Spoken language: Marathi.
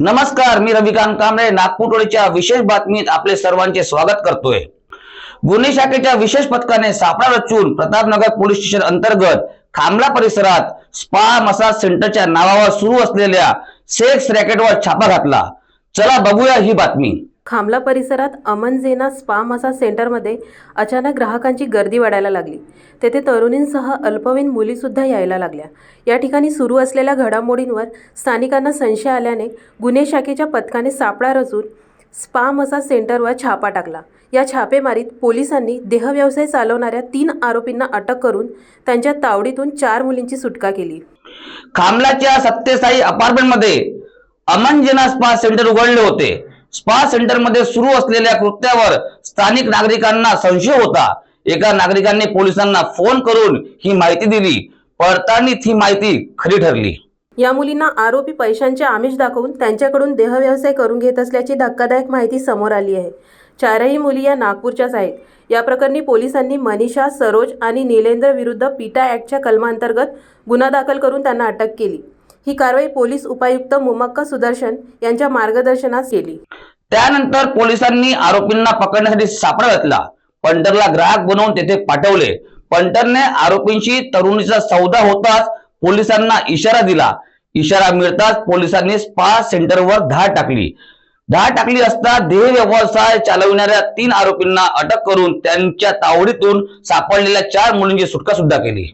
नमस्कार मी रविकांत कांबळे नागपूर टोळीच्या विशेष बातमीत आपले सर्वांचे स्वागत करतोय. गुन्हे शाखेच्या विशेष पथकाने सापळा रचून प्रतापनगर पोलीस स्टेशन अंतर्गत खामला परिसरात स्पा मसाज सेंटरच्या नावावर सुरू असलेल्या सेक्स रॅकेटवर छापा घातला. चला बघूया ही बातमी. खामला परिसरात अमन झेना स्पा मसाज सेंटरमध्ये अचानक ग्राहकांची गर्दी वाढायला लागली. तेथे तरुणींसह अल्पवयीन मुलीसुद्धा यायला लागल्या. या ठिकाणी सुरू असलेल्या घडामोडींवर स्थानिकांना संशय आल्याने गुन्हे शाखेच्या पथकाने सापळा रचून स्पा मसाज सेंटरवर छापा टाकला. या छापेमारीत पोलिसांनी देहव्यवसाय चालवणाऱ्या तीन आरोपींना अटक करून त्यांच्या तावडीतून चार मुलींची सुटका केली. खामलाच्या सत्यसाई अपार्टमेंटमध्ये अमन जेना स्पा सेंटर उघडले होते. स्पा सेंटरमध्ये सुरू असलेल्या कृत्यावर स्थानिक नागरिकांना संशय होता. एका नागरिकांनी पोलिसांना फोन करून ही माहिती दिली. पडताळणीत ही माहिती खरी ठरली. या मुलींना आरोपी पैशांचे आमिष दाखवून त्यांच्याकडून देहव्यवसाय करून घेत असल्याची धक्कादायक माहिती समोर आली आहे. चारही मुली या नागपूरच्याच आहेत. या प्रकरणी पोलिसांनी मनीषा सरोज आणि निलेंद्र विरुद्ध पीटा ॲक्टच्या कलमांतर्गत गुन्हा दाखल करून त्यांना अटक केली. ही कारवाई पोलीस उपायुक्त मुमक्का सुदर्शन यांच्या मार्गदर्शनात केली. त्यानंतर पोलिसांनी आरोपींना पकडण्यासाठी सापळा घातला. पंटरला ग्राहक बनवून तेथे पाठवले. पंटरने आरोपींशी तरुणीचा सौदा होताच पोलिसांना इशारा दिला. इशारा मिळताच पोलिसांनी स्पा सेंटरवर धाड टाकली. धाड टाकली असता देह व्यवसाय चालविणाऱ्या तीन आरोपींना अटक करून त्यांच्या तावडीतून सापडलेल्या चार मुलींची सुटका सुद्धा केली.